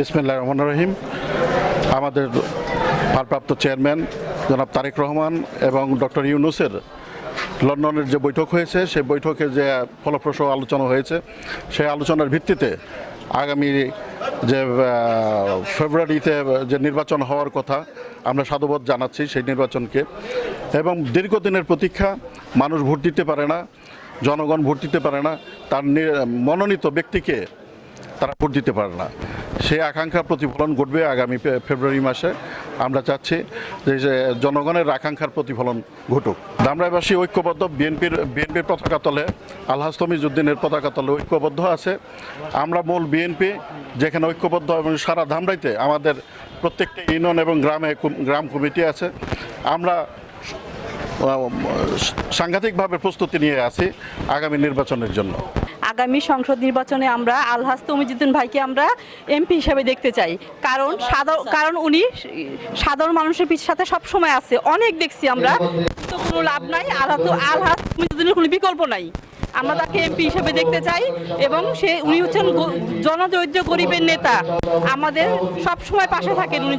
বিসমিল্লাহ রহমান রহিম। আমাদের ভারপ্রাপ্ত চেয়ারম্যান জনাব তারেক রহমান এবং ডক্টর ইউনুসের লন্ডনের যে বৈঠক হয়েছে, সেই বৈঠকে যে ফলপ্রসূ আলোচনা হয়েছে, সেই আলোচনার ভিত্তিতে আগামী যে ফেব্রুয়ারিতে যে নির্বাচন হওয়ার কথা আমরা সাধুবাদ জানাচ্ছি সেই নির্বাচনকে। এবং দীর্ঘদিনের প্রতীক্ষা, মানুষ ভোট দিতে পারে না, জনগণ ভোট দিতে পারে না, তার মনোনীত ব্যক্তিকে তারা ভোট দিতে পারে না। সেই আকাঙ্ক্ষার প্রতিফলন ঘটবে আগামী ফেব্রুয়ারি মাসে। আমরা চাচ্ছি যে যে জনগণের আকাঙ্ক্ষার প্রতিফলন ঘটুক। দামরাইবাসী ঐক্যবদ্ধ, বিএনপির বিএনপির পতাকা তলে, আলহাজ তমিজুদ্দিনের পতাকা তলে ঐক্যবদ্ধ আছে। আমরা মূল বিএনপি, যেখানে ঐক্যবদ্ধ এবং সারা ধামরাইতে আমাদের প্রত্যেকটি ইউনিয়ন এবং গ্রামে গ্রাম কমিটি আছে। আমরা সাংঘাতিকভাবে প্রস্তুতি নিয়ে আছি আগামী নির্বাচনের জন্য। আগামী সংসদ নির্বাচনে আমরা আলহাজ তমিজুদ্দিন ভাইকে আমরা এমপি হিসেবে দেখতে চাই। কারণ সাধারণ কারণ উনি সাধারণ মানুষের পিছ সাথে সব সময় আছে। অনেক দেখছি আমরা। তো কোনো লাভ নাই। আলহাজ আলহাজ তমিজুদ্দিনের কোনো বিকল্প নাই। আমরা তাকে এমপি হিসেবে দেখতে চাই এবং সে, উনি হচ্ছেন জনদরিদ্র গরিবের নেতা। আমাদের সব সময় পাশে থাকেন উনি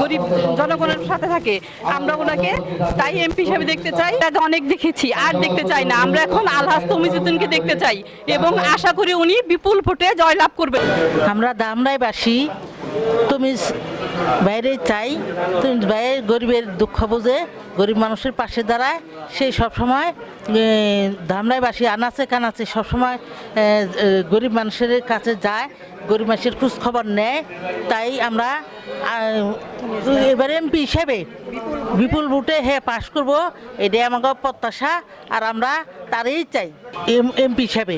গরিব জনগণের সাথে থাকে। আমরা ওনাকে তাই এমপি হিসেবে দেখতে চাই। তাতে অনেক দেখেছি, আর দেখতে চাই না। আমরা এখন আলহাজ তমিজুদ্দিনকে দেখতে চাই এবং আশা করি উনি বিপুল ভোটে জয়লাভ করবেন। আমরা দামরাইবাসী তুমি বাইরে চাই, তুমি বাইরে গরিবের দুঃখ বুঝে, গরিব মানুষের পাশে দাঁড়ায় সেই সবসময় ধামরাইবাসী আনাচে কানাচে সবসময় গরিব মানুষের কাছে যায়, গরিব মানুষের খোঁজ খবর নেয়। তাই আমরা এবার এমপি হিসেবে বিপুল ভোটে হে পাশ করব, এটাই আমাকে প্রত্যাশা, আর আমরা তারই চাই এমপি হিসেবে।